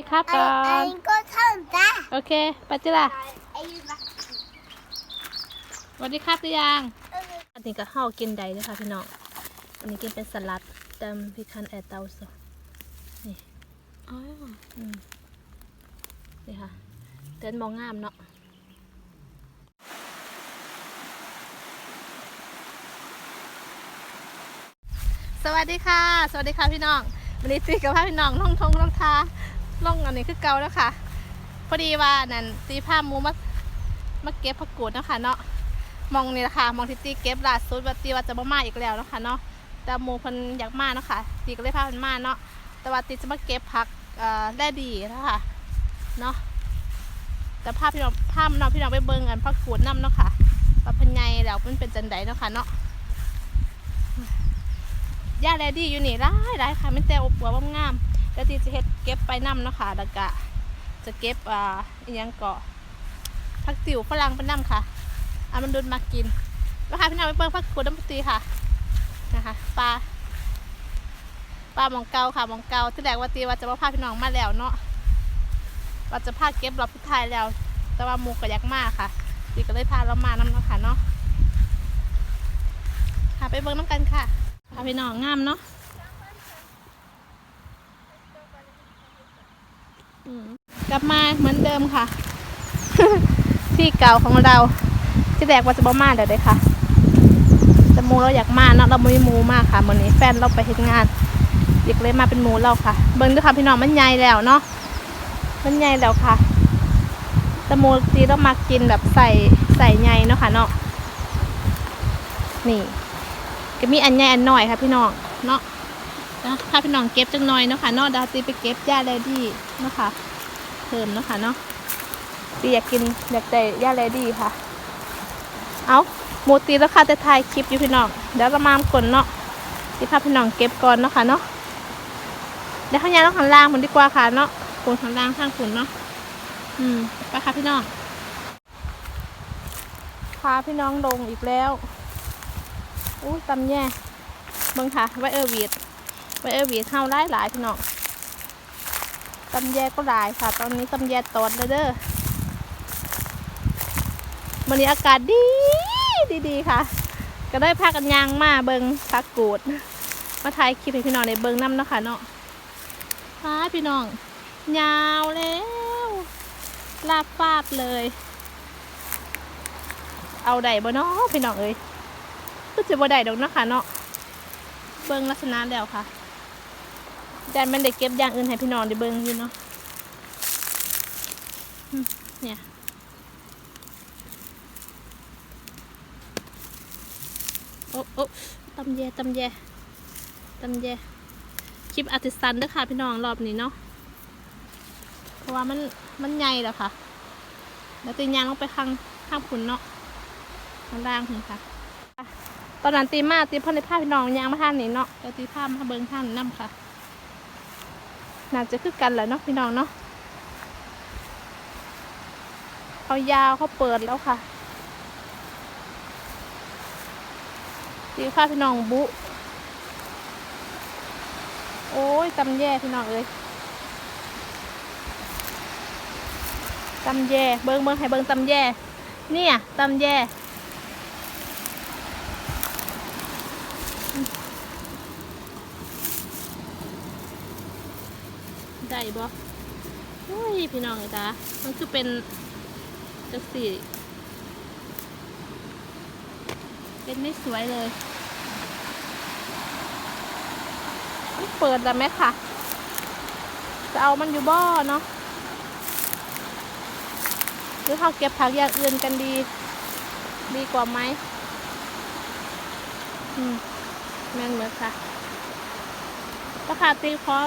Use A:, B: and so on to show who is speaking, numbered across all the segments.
A: ดีครับก่อน
B: En god tante.
A: โอเคไปจิล่ะสวัสดีครับหรือยังอันนี้ก็ห่อกินได้เลยค่ะพี่น้องอันนี้กินเป็นสลัดตำพิคันแอร์เตาสนี่
B: อ๋อ
A: อืมนี่ค่ะเดินมองงามเนาะสวัสดีค่ะ สวัสดีค่ะพี่น้องวันนี้ตีกับพาพี่น้องล่องทงล่องทา ล่องอันนี้คือเก่าแล้วค่ะ พอดีว่านั่นตีผ้ามูมามาเก็บผักกูดนะคะเนาะมองนี่แหละค่ะมองที่ตีเก็บล่าสุดว่าตีว่าจะมามาอีกแล้วนะคะเนาะแต่มูเพิ่นอยากมาเนาะค่ะตีก็เลยพาเพิ่นมาเนาะแต่ว่าตีจะมาเก็บผักเอ่อได้ดีนะคะเนาะแต่ภาพพี่น้องภาพน้องพี่น้องไปเบิ่งกันผักกูดน้ำเนาะค่ะว่าเพิ่นใหญ่แล้วมันเป็นจังไดเนาะค่ะเนาะย่าแลดี้อยู่นี่ร้ายร้ายค่ะไม่แต่อบอวบงาม ๆแล้วตีจะเฮ็ดเก็บไปนํเนาะค่ะแล้วก็จะเก็บอ่าอีหยังเกาะผักติ๋วฝรั่งไปนํค่ะอะมันโดนมากินแล้วค่ะพี่น้องไปเบิ่งผักกูดน้ำปตีค่ะนะคะปลาปลาหมองเกาค่ะหมองเกาที่แรกว่าตีว่าจะมาพาพี่น้องมาแล้วเนาะว่าจะพาเก็บรอบสุดท้ายแล้ว แต่ว่ามูก็ยากมากค่ะตีก็เลยพาเรามานํเนาะค่ะเนาะค่ะไปเบิ่งน้ำกันค่ะพาพี่น้องงามเนาะอืม กลับมาเหมือนเดิมค่ะ ที่เก่าของเราที่แรกว่าจะบ่มาเดี๋ยวเลยค่ะแต่มูเราอยากมาเนาะเราไม่มีมูมากค่ะวันนี้แฟนเราไปเฮ็ดงานอยากเลยมาเป็นมูเราค่ะ เบิ้งด้วยค่ะพี่น้องมันใหญ่แล้วเนาะมันใหญ่แล้วค่ะแต่มูตีเรามากินแบบใส่ใส่ใหญ่เนาะค่ะเนาะนี่ก็มีอันใหญ่อันหน้อยค่ะพี่น้องเนาะ นะถ้าพี่น้องเก็บจังหน้อยเนาะค่ะเนาะดาวตีไปเก็บย่าแลดี้เนาะค่ะเพิ่มเนาะค่ะเนาะตีอยากกินอยากได้ย่าแลดี้ค่ะ เอาหมูตีแล้วค่ะจะถ่ายคลิปอยู่พี่น้องเดี๋ยวเรามามกลเนาะที่พาพี่น้องเก็บก่อนเนาะค่ะเนาะเดี๋ยวข้างยาต้องข้างล่างมันดีกว่าค่ะเนาะขุนข้างล่างข้างขุนเนาะอืมไปค่ะพี่น้องพาพี่น้องลงอีกแล้วอู้ตำแย่เบิ่งค่ะไวเออร์วีด ไวเอวีดเฮาหลายหลายพี่น้องตำแย่ก็หลายค่ะ ตอนนี้ตำแย่ตอดเลยเด้อวันนี้อากาศดีดีดีค่ะ ก็ได้พากันยางมาเบิงพักกูด มาถ่ายคลิปให้พี่น้องในเบิงน้ำเนาะค่ะเนาะพาพี่น้อง ยาวแล้ว ลากฟาดเลย เอาได้บ่เนาะพี่น้องเอ้ยก็จะบ่ได้ดอกเนาะค่ะเนาะเบิงลักษณะแล้วค่ะ แต่มันได้เก็บอย่างอื่นให้พี่น้องได้เบิ่งอยู่เนาะเนี่ยโอ้โอ้ตำแยตำแยตำแยคลิปอาร์ติสันเด้อค่ะพี่น้องรอบนี้เนาะเพราะว่ามันมันใหญ่แล้วค่ะแล้วตีนยางลงไปข้างข้างขุนเนาะข้างล่างนี่ค่ะ ตอนนั้นตีมาตีพ่อในภาพพี่น้องยางมาท่านนี้เนาะแต่ตีภาพมาเบิ้งท่านนั่ค่ะ น่าจะคือกันแหละเนาะพี่น้องเนาะเขายาวเขาเปิดแล้วค่ะตีภาพพี่น้องบุ โอ้ยตำแย่พี่น้องเอ้ยตำแย่เบิ้งเบิ้งให้เบิ้งตำแย่เนี่ยตำแย่ ได้บ่โอ้ยพี่น้องจ้ามันคือเป็นจักสีเป็นไม่สวยเลยมันเปิดแล้วไหมค่ะ จะเอามันอยู่บ่อเนาะหรือเขาเก็บผักอย่างอื่นกันดี ดีกว่าไหมอืมแม่นเหมือนค่ะราคาตีเพราะ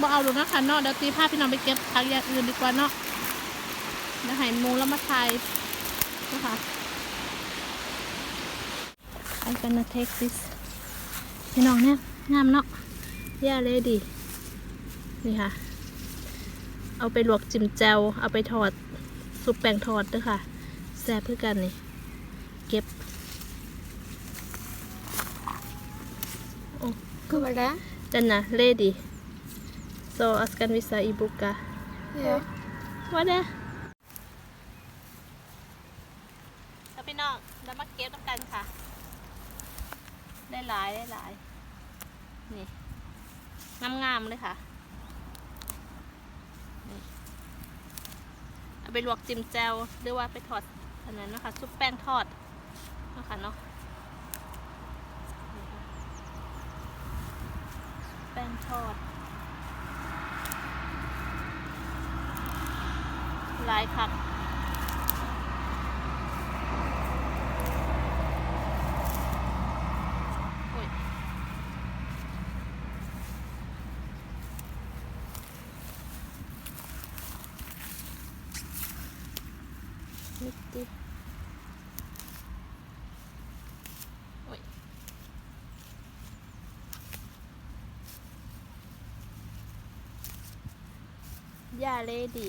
A: บ่เอาหรอกนะคะเนาะเดี๋ยวตีผ้าพี่น้องไปเก็บผักอย่างอื่นดีกว่าเนาะเดี๋ยวให้หมูแล้วมาทายนะคะ I gonna take this พี่น้องเนี่ยงามเนาะย่าเลยดีนี่ค่ะ เอาไปลวกจิ้มแจวเอาไปทอดซุปแป้งทอดด้วยค่ะแซ่บเพื่อกันนี่เก็บ
B: Vad var det?
A: denna lady så askan visa ibuka เดี๋ ยวว่าเด้อแล้วพี่น้องแล้วมาเก็บต้องกันค่ะ ได้หลายได้หลาย นี่งามๆเลยค่ะนี่เอาไปลวกจิ้มแจวหรือว่าไปทอดอันนั้นนะคะซุปแป้งทอดนะคะเนาะนี่ค่ะซุปแป้งทอด หลายคักนิดดียวโอ้ยยาเลดี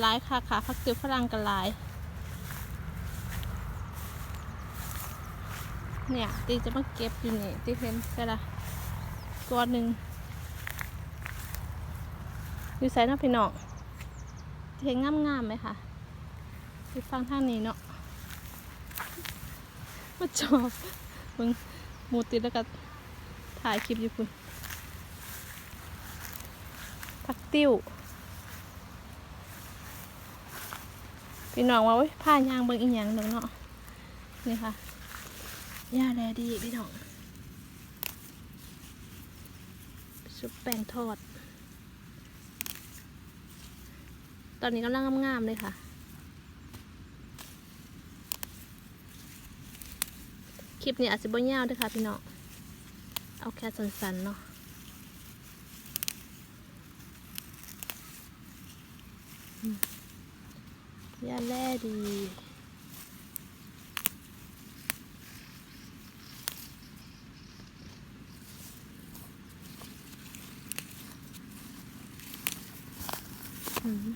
A: หลายค่ะค่ะพักตียวฝรั่งกันหลาย เนี่ยตีจะมาเก็บอยู่นี่ตีเห็นใช่ละตัวหนึ่งอยู่ใส่น้าพี่น้องเห็นงามๆไหมคะที่ฟังท่างนี้เนาะมาจอบมึงหมูติดแล้วก็ถ่ายคลิปอยู่คุณพักติ้ว พี่น้องว่าผ้ายางเบิ่งอีหยังเด้อเนาะนี่ค่ะย่าแลดีพี่น้องซุปแป้งทอด ตอนนี้กำลังงามๆเลยค่ะคลิปนี้อาจจะบ่ยาวด้วยค่ะพี่น้อง เอาแค่สั้นๆเนาะ ยาแร่ดีอืม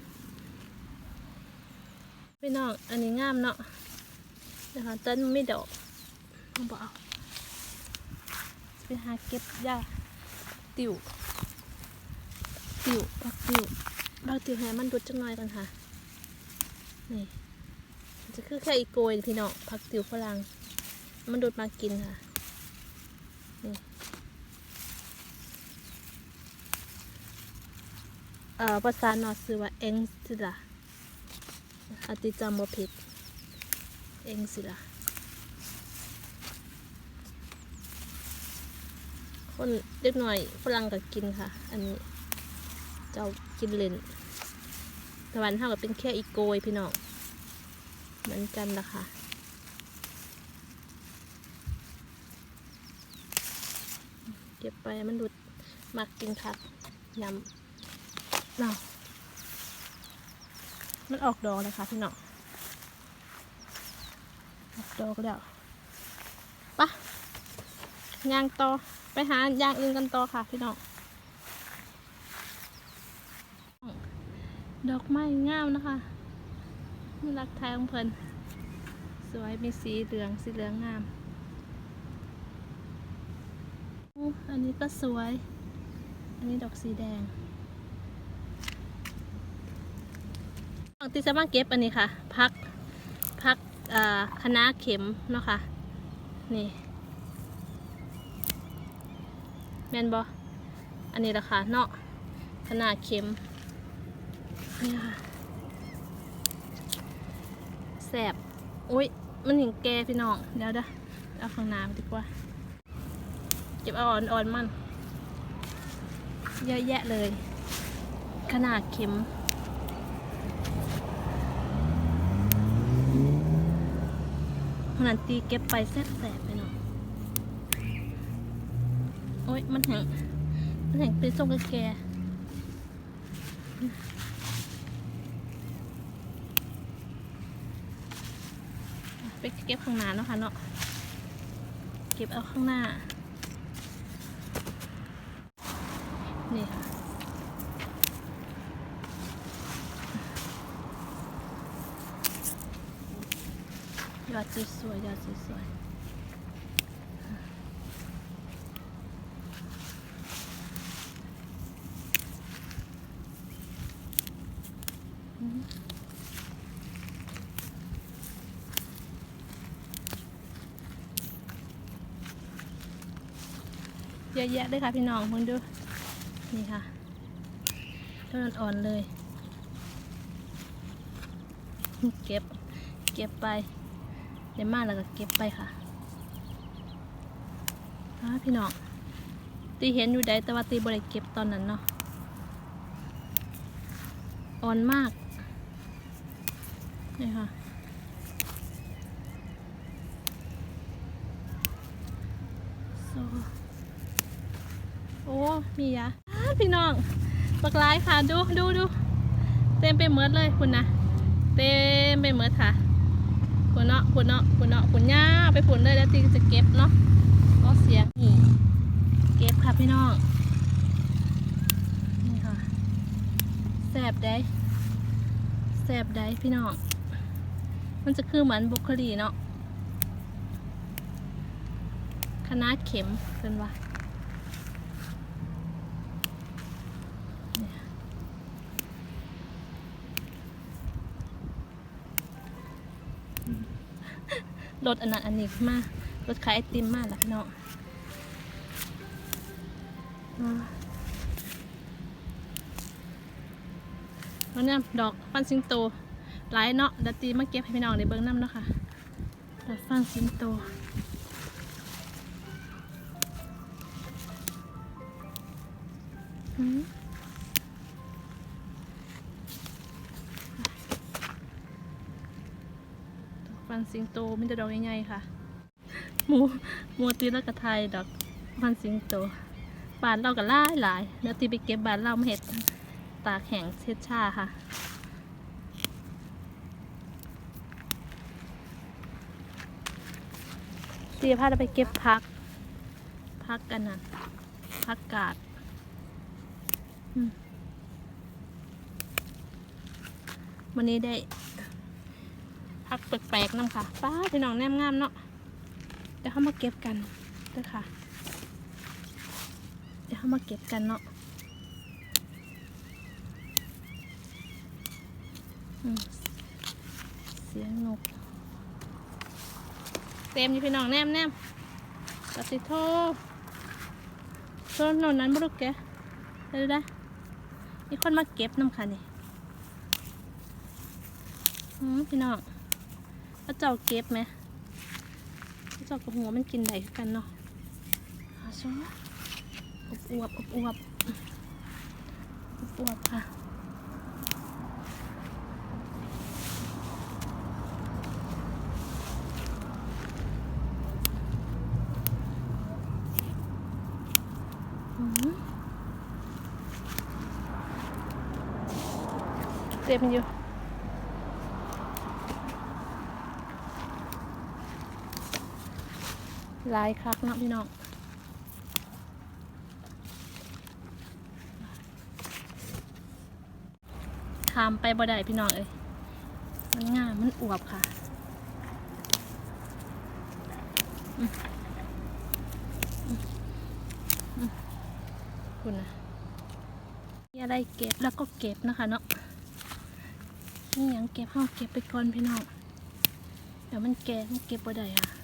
A: พี่น้อง อันนี้งามเนาะนะคะต้นไม่ดอกต้องบอกเอาไปหาเก็บยาติวติวปักติวปักติวให้มันดุดจังหน่อยก่อนค่ะ นี่จะคือแค่อีโกยพี่น้องผักติ๋วฝรั่งมันดูดมากินค่ะนี่เอ่อภาษาหนอซื้อว่าเอ็งสิละอาติจำบ่ผิดเอ็งสิละคนเล็กหน่อยฝรั่งก็กินค่ะ อันนี้เจ้ากินเล่น ตะวันเท่ากับเป็นแค่อีโกยพี่น้องเหมือนกันละค่ะเก็บไปมันหลุดมักกินคักยำเนาะมันออกดอกเลยค่ะพี่น้องออกดอกแล้วปะยางต่อไปหายางอื่นกันต่อค่ะพี่น้อง ดอกไม้งามนะคะมีรักแท้ของเพิ่นสวยมีสีเหลืองสีเหลืองงาม อันนี้ก็สวย อันนี้ดอกสีแดงฝั่งที่จะมาเก็บอันนี้ค่ะ พักพักคณะเข็มเนาะค่ะ นี่แมนบออันนี้ราคาเนาะคณะเข็ม นี่ค่ะแสบอุ้ยมันหญิงแกพี่น้องเดี๋ยวเด้อเอาข้างน้าไปดีกว่า เก็บเอาอ่อนๆมัน เยอะแยะเลย ขนาดเข็มขนาดตีเก็บไปแสบๆไปเนาะโอ้ยมันแห้งมันแห้งเป็นทรงกระแก่ กเก็บข้างหน้าเนาะค่ะเนาะเก็บเอาข้างหน้า นี่ค่ะยอดสวยๆยอดสวยๆ เยอะแยะเลยค่ะพี่น้องเพิ่งดู นี่ค่ะต้นอ่อนเลย เก็บ เก็บไปเดี๋ยวมาแล้วก็เก็บไปค่ะอ่าพี่น้อง ตีเห็นอยู่ใดแต่ว่าตีบริเก็บตอนนั้นเนาะ อ่อนมาก นี่ค่ะ โซ โอ้ มียาอ้าพี่น้องบักร้ายค่ะดูดูดูเต็มไปหมดเลยคุณนะเต็มไปหมดค่ะคุณเนาะคุณเนาะคุณเนาะคุณย่าไปผุนเลยแล้วตีจะเก็บเนาะก็เสียนี่เก็บค่ะพี่น้องนี่ค่ะแสบได้แสบได้พี่น้องมันจะคือเหมือนบรอกโคลีเนาะคณะเข็มเป็นว่า รถอันนั้นอันนี้มารถขายไอติมมากหละพี่น้องแล้วเนี่ยดอกฟันสิงโตหลายเนาะดี๋ยวตีมาเก็บให้พี่น้องในเบิ้องน้ำเนาะค่ะดอกฟันสิงโตอืมดอก ฟันสิงโตมันจะดอกใหญ่ๆค่ะหมูหมูตีแล้วกระไทยดอกฟันสิงโตบานเราก็ล่ายหลายเดี๋ยวตีไปเก็บบานเรามาเห็ดตากแห้งเช็ดชาค่ะเสียพาเราไปเก็บพัก พักกันนะพักกาดวันนี้ได้ พักแปลกๆน้ำค่ะป้าพี่น้องแนมงามเนาะเดี๋ยวเขามาเก็บกันเด้วยค่ะ เดี๋ยวเขามาเก็บกันเนาะเสียงนกเต็มอยู่พี่น้องแนมแนมปฏิโทโซนนนนั้นบุรุษแกเดี๋ยวได้มีคนมาเก็บน้ำค่ะนี่พี่น้อง แล้วเจ้าเก็บไหมแล้วเจ้ากับหัวมันกินได้คือกันเนาะเอาซะอบอวบอบอวบอบอวบค่ะเต็มอยู่ หลายคักเนาะพี่น้องทามไปบ่ได้พี่น้องเอ้ยมันง่ามมันอวบค่ะคุณนะมีอะไรเก็บแล้วก็เก็บนะคะเนาะนี่ยังเก็บห้าเก็บไปก่อนพี่น้องเดี๋ยวมันแก่มันเก็บบ่ได้ค่ะ